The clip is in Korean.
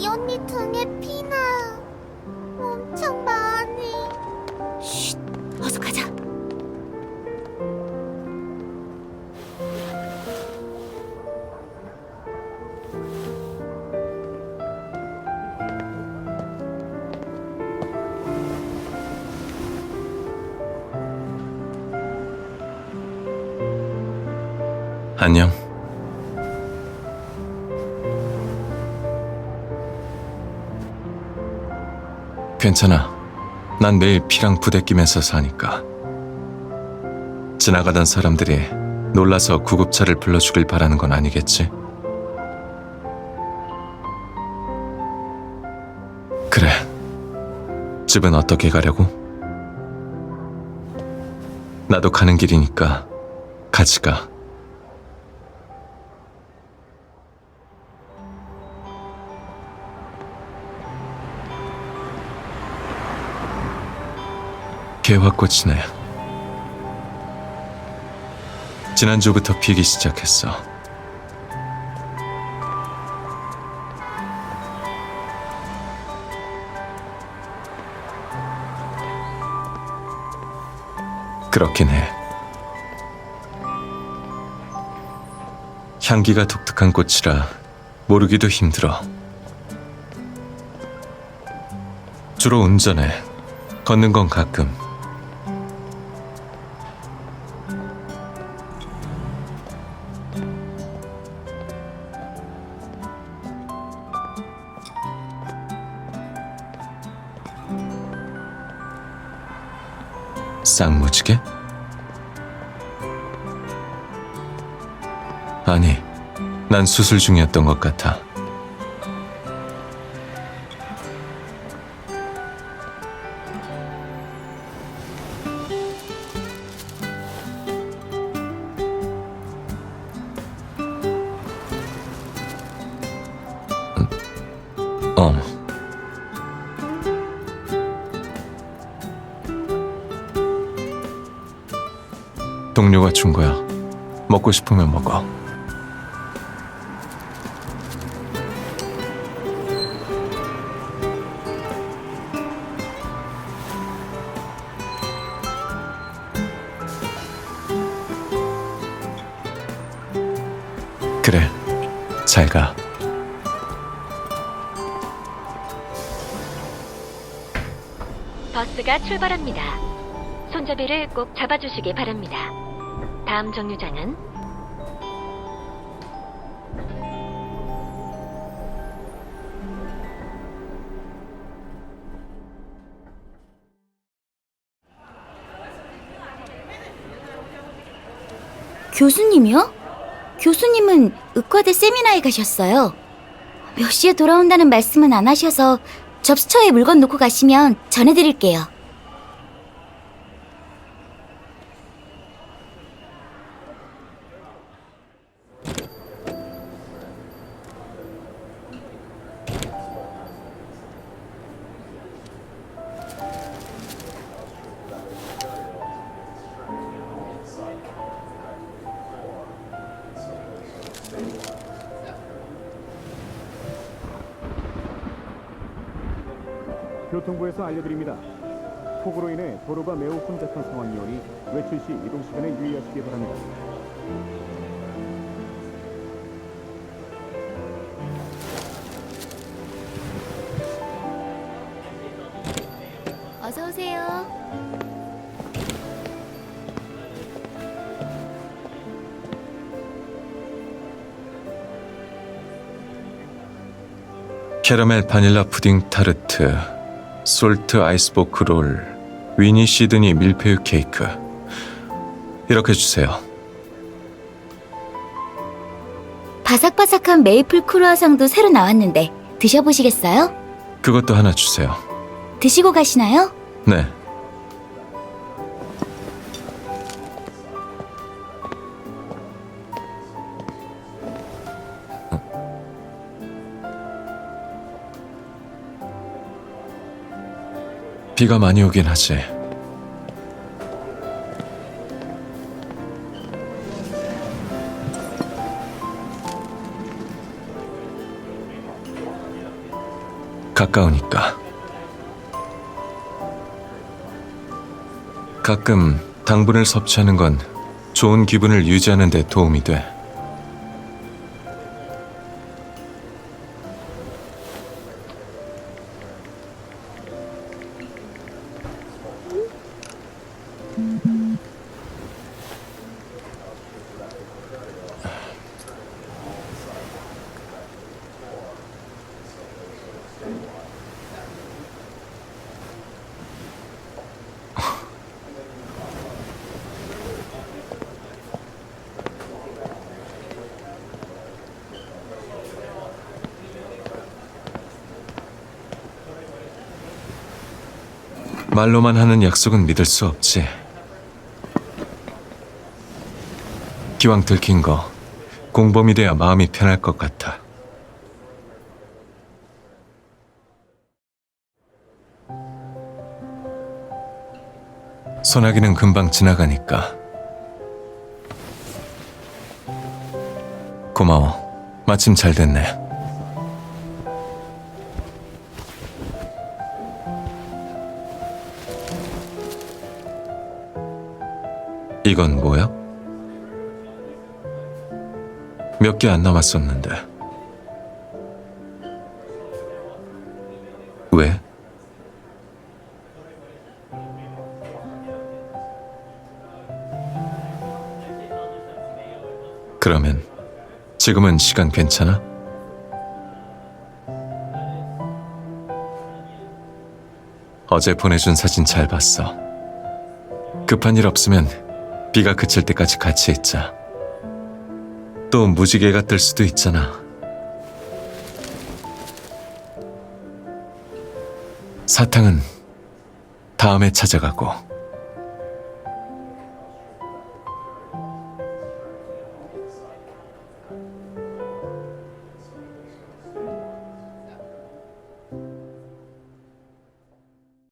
이 언니 등에 피나 엄청 많이. 쉿, 어서 가자. 안녕. 괜찮아. 난 매일 피랑 부대끼면서 사니까. 지나가던 사람들이 놀라서 구급차를 불러주길 바라는 건 아니겠지? 그래. 집은 어떻게 가려고? 나도 가는 길이니까 같이 가. 개화꽃이네. 지난주부터 피기 시작했어. 그렇긴 해. 향기가 독특한 꽃이라 모르기도 힘들어. 주로 운전해. 걷는 건 가끔. 쌍무지개? 아니, 난 수술 중이었던 것 같아. 어. 동료가 준 거야. 먹고 싶으면 먹어. 그래, 잘 가. 버스가 출발합니다. 손잡이를 꼭 잡아주시기 바랍니다. 다음 정류장은 교수님이요? 교수님은 의과대 세미나에 가셨어요. 몇 시에 돌아온다는 말씀은 안 하셔서 접수처에 물건 놓고 가시면 전해드릴게요. 교통부에서 알려드립니다. 폭우로 인해 도로가 매우 혼잡한 상황이오니 외출 시 이동 시간에 유의하시기 바랍니다. 어서 오세요. 캐러멜 바닐라 푸딩 타르트, 솔트 아이스보크 롤, 위니 시드니 밀푀유 케이크. 이렇게 주세요. 바삭바삭한 메이플 크루아상도 새로 나왔는데 드셔보시겠어요? 그것도 하나 주세요. 드시고 가시나요? 네. 비가 많이 오긴 하지. 가까우니까. 가끔 당분을 섭취하는 건 좋은 기분을 유지하는 데 도움이 돼. 말로만 하는 약속은 믿을 수 없지. 기왕 들킨 거 공범이 돼야 마음이 편할 것 같아. 소나기는 금방 지나가니까. 고마워. 마침 잘 됐네. 이건 뭐야? 몇 개 안 남았었는데. 왜? 그러면 지금은 시간 괜찮아? 어제 보내준 사진 잘 봤어. 급한 일 없으면 비가 그칠 때까지 같이 있자. 또 무지개가 뜰 수도 있잖아. 사탕은 다음에 찾아가고.